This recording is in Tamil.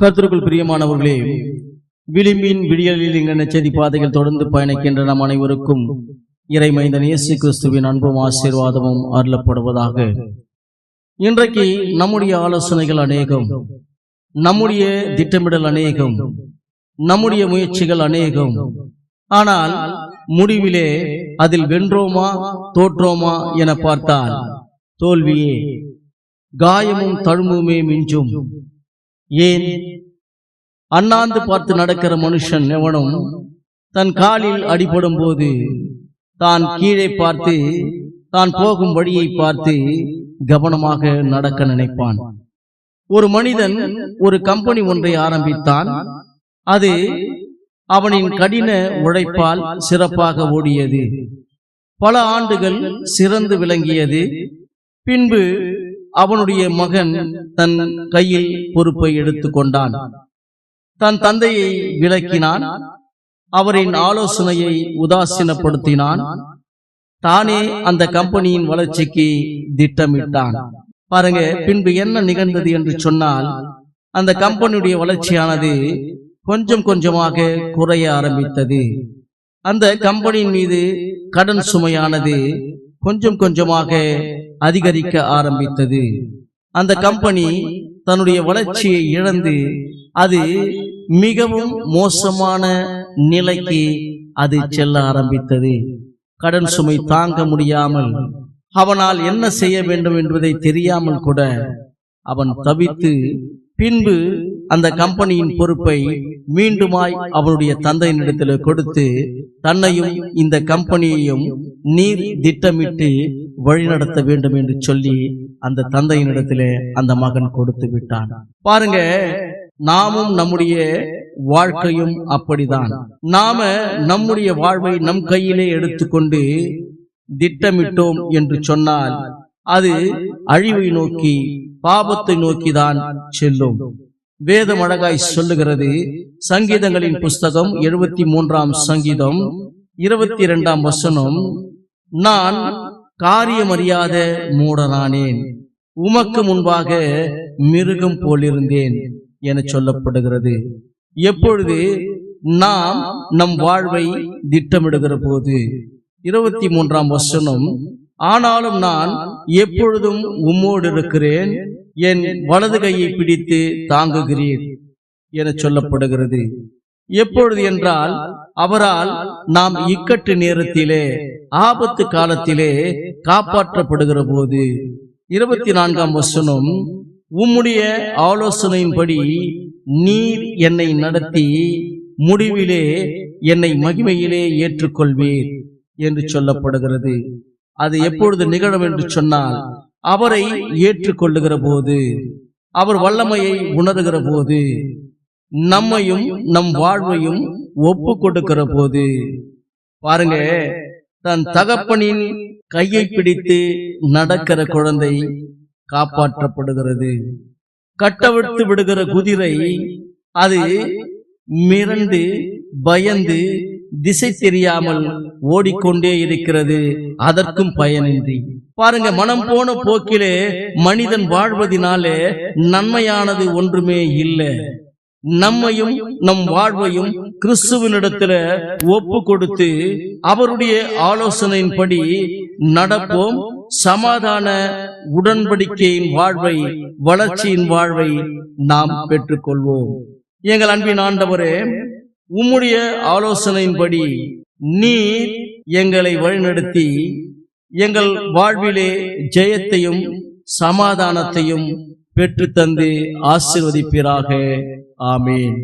கருத்திற்குள் பிரியமானவர்களே விளிம்பின் விடியலில் இங்க செய்தி பாதைகள் தொடர்ந்து பயணிக்கின்ற நம் அனைவருக்கும் இறைமைந்தன் இயேசு கிறிஸ்துவின் அன்பும் ஆசீர்வாதமும் அருளப்படுவதாக. இன்றைக்கு நம்முடைய ஆலோசனைகள் அநேகம் நம்முடைய திட்டமிடல் அநேகம் நம்முடைய முயற்சிகள் அநேகம். ஆனால் முடிவிலே அதில் வென்றோமா தோற்றோமா என பார்த்தால் தோல்வியே. காயமும் தழும்புமே மிஞ்சும். ஏன்? அண்ணாந்து பார்த்து நடக்கிற மனுஷன் எவனும் தன் காலில் அடிபடும் போது தான் கீழே பார்த்து தான் போகும் வழியை பார்த்து கவனமாக நடக்க நினைப்பான். ஒரு மனிதன் ஒரு கம்பெனி ஒன்றை ஆரம்பித்தான். அது அவனின் கடின உழைப்பால் சிறப்பாக ஓடியது. பல ஆண்டுகள் சிறந்து விளங்கியது. பின்பு அவனுடைய மகன் தன் கையில் பொறுப்பை எடுத்துக்கொண்டான். தன் தந்தையை விலக்கினான். அவரின் ஆலோசனையை உதாசீனப்படுத்தினான். தானே அந்த கம்பெனியின் வளர்ச்சிக்கு திட்டமிட்டான். பாருங்க பின்பு என்ன நிகழ்ந்தது என்று சொன்னால் அந்த கம்பெனியுடைய வளர்ச்சியானது கொஞ்சம் கொஞ்சமாக குறைய ஆரம்பித்தது. அந்த கம்பெனியின் மீது கடன் சுமையானது கொஞ்சம் கொஞ்சமாக அதிகரிக்க ஆரம்பித்தது. அந்த கம்பெனி தன்னுடைய வளர்ச்சியை இழந்து அது மிகவும் மோசமான நிலைக்கு அது செல்ல ஆரம்பித்தது. கடன் சுமை தாங்க முடியாமல் அவனால் என்ன செய்ய வேண்டும் என்பதை தெரியாமல் கூட அவன் தவித்து பின்பு அந்த கம்பெனியின் பொறுப்பை மீண்டுமாய் அவனுடைய தந்தையினிடத்தில் கொடுத்து தன்னையும் இந்த கம்பெனியையும் நீர் திட்டமிட்டு வழிநடத்த வேண்டும் என்று சொல்லி அந்த தந்தையினிடத்திலே அந்த மகன் கொடுத்து விட்டான். பாருங்க நாமும் நம்முடைய வாழ்க்கையும் அப்படிதான். நாம நம்முடைய வாழ்வை நம் கையிலே எடுத்துக்கொண்டு திட்டமிட்டோம் என்று சொன்னால் அது அழிவை நோக்கி பாபத்தை நோக்கிதான் செல்லும். வேதம் அழகாய் சொல்லுகிறது சங்கீதங்களின் புஸ்தகம் எழுபத்தி மூன்றாம் சங்கீதம் இருபத்தி இரண்டாம் வசனம் நான் காரியமறியாத மூடனானேன் உமக்கு முன்பாக மிருகம் போலிருந்தேன் என சொல்லப்படுகிறது. எப்பொழுது நாம் நம் வாழ்வை திட்டமிடுகிற போது இருபத்தி மூன்றாம் வசனம். ஆனாலும் நான் எப்பொழுதும் உம்மோடு இருக்கிறேன். என் வலது கையை பிடித்து தாங்குகிறீர் என சொல்லப்படுகிறது. எப்பொழுது என்றால் அவரால் நாம் இக்கட்டு நேரத்திலே ஆபத்து காலத்திலே காப்பாற்றப்படுகிற போது இருபத்தி நான்காம் வசனம் உம்முடைய ஆலோசனையின்படி நீர் என்னை நடத்தி முடிவிலே என்னை மகிமையிலே ஏற்றுக்கொள்வீர் என்று சொல்லப்படுகிறது. அது எப்பொழுது நிகழும் என்று சொன்னால் அவரை ஏற்றுக்கொள்ளுகிற போது அவர் வல்லமையை உணர்கிற போது நம்மையும் நம் வாழ்வையும் ஒப்பு கொடுக்கிற போது பாருங்க தன் தகப்பனின் கையை பிடித்து நடக்கிற குழந்தை காப்பாற்றப்படுகிறது. கட்டவிழ்த்து விடுகிற குதிரை அது மிரண்டு பயந்து திசை தெரியாமல் ஓடிக்கொண்டே இருக்கிறது. அதற்கும் பயனின்றி. பாருங்க மனம் போன போக்கிலே மனிதன் வாழ்வதினாலே நன்மையானது ஒன்றுமே இல்லை. நம்மையும் நம் வாழ்வையும் கிறிஸ்துவனிடத்துல ஒப்பு கொடுத்து அவருடைய ஆலோசனையின்படி நடப்போம். சமாதான உடன்படிக்கையின் வாழ்வை வளர்ச்சியின் வாழ்வை நாம் பெற்றுக்கொள்வோம். எங்கள் அன்பின் ஆண்டவரே உம்முடைய ஆலோசனையின்படி நீர் எங்களை வழிநடத்தி எங்கள் வாழ்விலே ஜெயத்தையும் சமாதானத்தையும் பெற்றுத்தந்து ஆசிர்வதிப்பீராக. ஆமீன்.